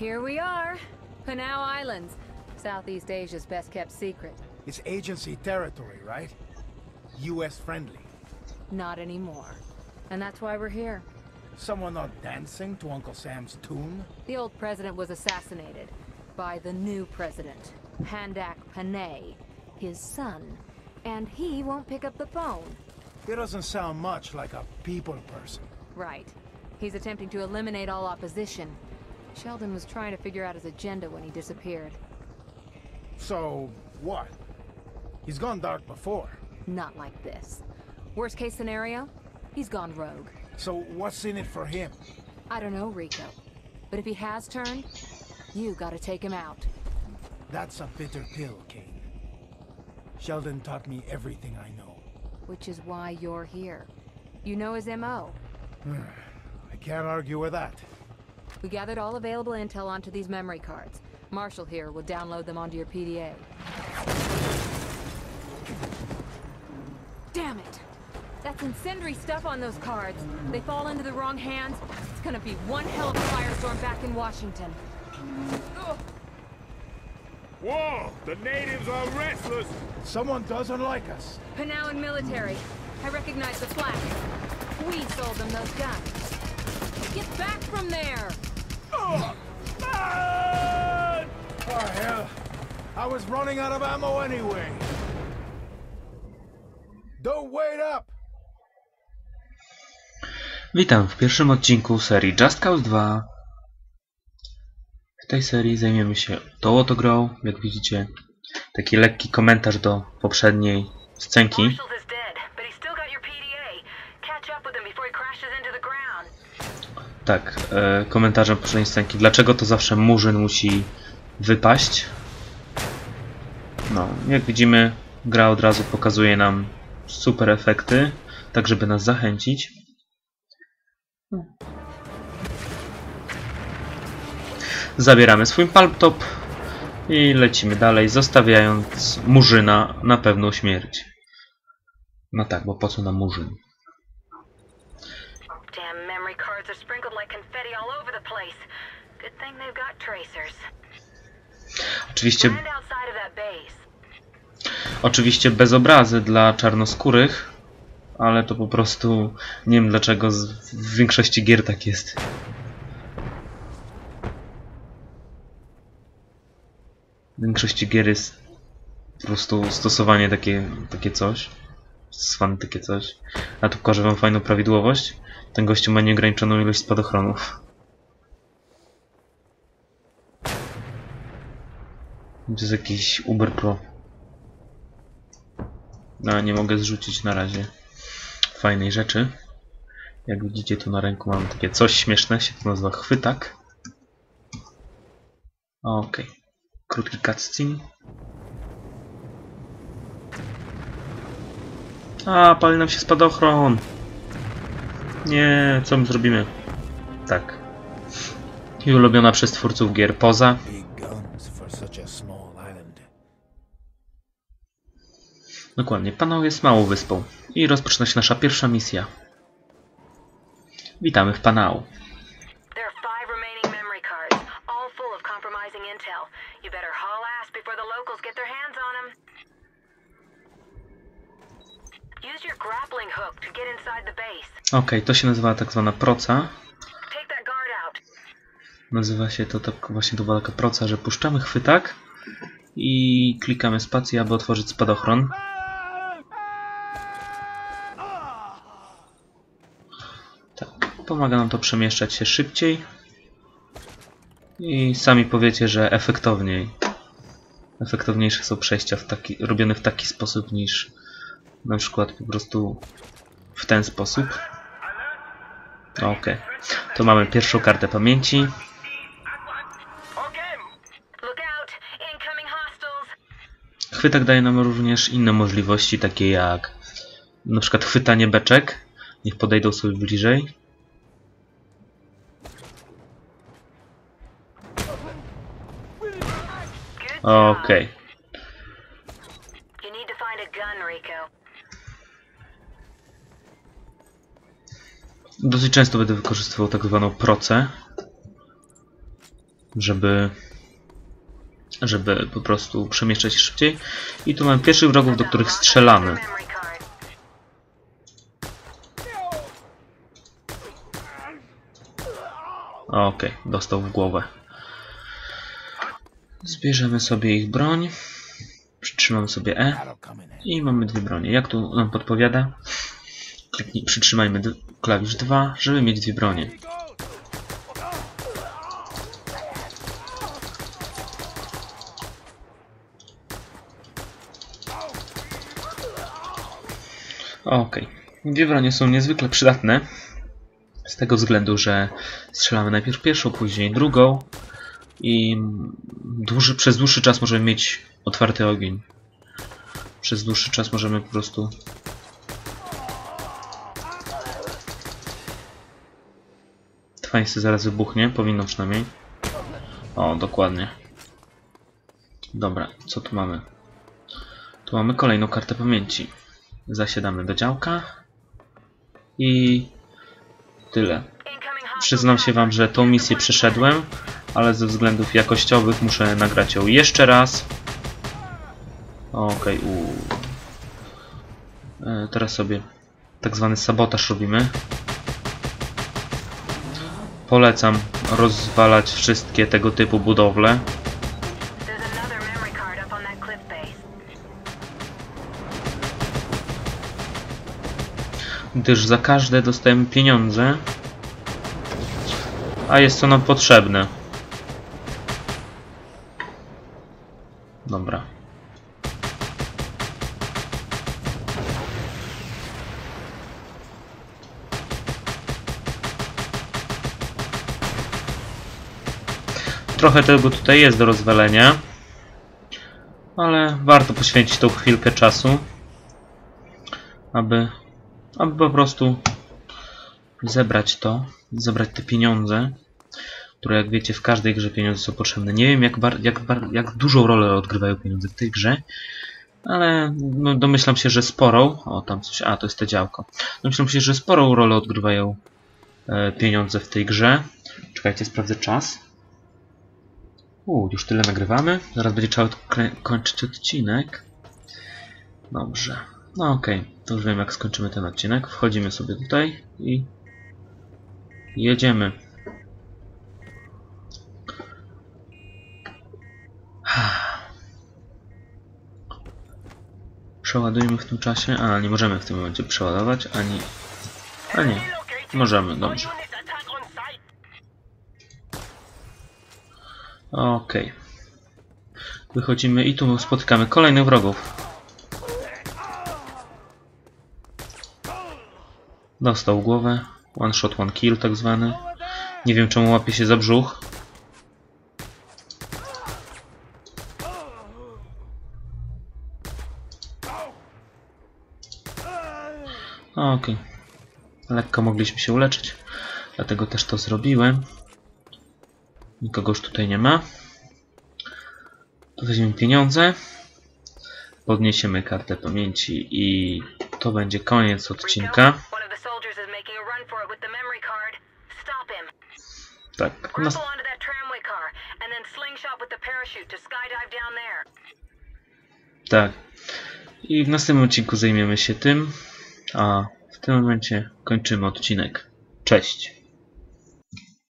Here we are. Panau Islands. Southeast Asia's best kept secret. It's agency territory, right? US friendly. Not anymore. And that's why we're here. Someone not dancing to Uncle Sam's tune? The old president was assassinated by the new president, Pandak Panay, his son. And he won't pick up the phone. He doesn't sound much like a people person. Right. He's attempting to eliminate all opposition. Sheldon was trying to figure out his agenda when he disappeared. So, what? He's gone dark before. Not like this. Worst case scenario, he's gone rogue. So, what's in it for him? I don't know, Rico. But if he has turned, you gotta take him out. That's a bitter pill, Kane. Sheldon taught me everything I know. Which is why you're here. You know his M.O. I can't argue with that. We gathered all available intel onto these memory cards. Marshall here will download them onto your PDA. Damn it! That's incendiary stuff on those cards. They fall into the wrong hands. It's gonna be one hell of a firestorm back in Washington. Ugh. Whoa! The natives are restless! Someone doesn't like us. Panawan military. I recognize the flag. We sold them those guns. Get back from there! Oh, hell. I was running out of ammo anyway. Don't wait up! Witam w pierwszym odcinku serii Just Cause 2. W tej serii zajmiemy się tą oto grą. Jak widzicie, taki lekki komentarz do poprzedniej scenki. Tak, e, komentarzem poprzedniej scenki. Dlaczego to zawsze murzyn musi wypaść? No, jak widzimy, gra od razu pokazuje nam super efekty, tak żeby nas zachęcić. Zabieramy swój palptop i lecimy dalej, zostawiając murzyna na pewną śmierć. No tak, bo po co nam murzyn? Damn memory cards are sprinkled like confetti all over the place. Good thing they've got tracers. Oczywiście. Oczywiście bez obrazy dla czarnoskórych, ale to po prostu nie wiem dlaczego w większości gier tak jest. W większości gier jest po prostu stosowanie takie, takie coś. Stosowane takie coś. A tu pokażę wam fajną prawidłowość. Ten gościu ma nieograniczoną ilość spadochronów. To jest jakiś Uber Pro. No, nie mogę zrzucić na razie fajnej rzeczy. Jak widzicie, tu na ręku mam takie coś śmieszne, się to nazywa chwytak. Okej. Krótki cutscene. A, pali nam się spadochron. Nie, co my zrobimy? Tak. I ulubiona przez twórców gier poza. Dokładnie, Panau jest małą wyspą i rozpoczyna się nasza pierwsza misja. Witamy w compromising intel. You better haul ass before the locals get their hands on them. Hook to się nazywa tak zwana proca. Nazywa się to tak właśnie to taka proca, że puszczamy chwytak i klikamy spację, aby otworzyć spadochron. Tak, pomaga nam to przemieszczać się szybciej i sami powiecie, że efektowniej. Efektowniejsze są przejścia w taki, robione w taki sposób niż na przykład po prostu w ten sposób. Ok, to mamy pierwszą kartę pamięci. Chwytak daje nam również inne możliwości, takie jak na przykład chwytanie beczek. Niech podejdą sobie bliżej. Okej. You Dosyć często będę wykorzystywał tak zwaną procę. żeby żeby po prostu przemieszczać się szybciej. I tu mamy pierwszych wrogów, do których strzelamy. Okej, dostał w głowę. Zbierzemy sobie ich broń. Przytrzymamy sobie E. I mamy dwie bronie. Jak tu nam podpowiada? Przytrzymajmy klawisz 2, żeby mieć dwie bronie. Okej. Dwie bronie są niezwykle przydatne. Z tego względu, że strzelamy najpierw pierwszą, później drugą. I dłuży, przez dłuższy czas możemy mieć otwarty ogień przez dłuższy czas możemy po prostu Się zaraz wybuchnie, powinno przynajmniej. O, dokładnie. Dobra, co tu mamy? Tu mamy kolejną kartę pamięci. Zasiadamy do działka. I tyle. Przyznam się wam, że tą misję przeszedłem, ale ze względów jakościowych muszę nagrać ją jeszcze raz. Okej, u. E, teraz sobie tak zwany sabotaż robimy. Polecam rozwalać wszystkie tego typu budowle. Gdyż za każde dostajemy pieniądze, a jest to nam potrzebne. Trochę tego tutaj jest do rozwalenia, ale warto poświęcić tą chwilkę czasu, aby aby po prostu zebrać to, zebrać te pieniądze, które jak wiecie w każdej grze pieniądze są potrzebne. Nie wiem jak, jak, jak dużą rolę odgrywają pieniądze w tej grze, ale no, domyślam się, że sporą, o tam coś, a to jest to działko, domyślam się, że sporą rolę odgrywają e, pieniądze w tej grze. Czekajcie, sprawdzę czas. U, już tyle nagrywamy. Zaraz będzie trzeba kończyć odcinek. Dobrze. No okej, to już wiem jak skończymy ten odcinek. Wchodzimy sobie tutaj i jedziemy. Przeładujmy w tym czasie. A, nie możemy w tym momencie przeładować, ani... A nie, możemy, dobrze. Okej. Wychodzimy i tu spotykamy kolejnych wrogów. Dostał głowę. One shot, one kill tak zwany. Nie wiem czemu łapie się za brzuch. Okej. Lekko mogliśmy się uleczyć. Dlatego też to zrobiłem. Nikogo już tutaj nie ma. Tu weźmiemy pieniądze. Podniesiemy kartę pamięci i to będzie koniec odcinka. Tak. Nas to tak. I w następnym odcinku zajmiemy się tym. A w tym momencie kończymy odcinek. Cześć.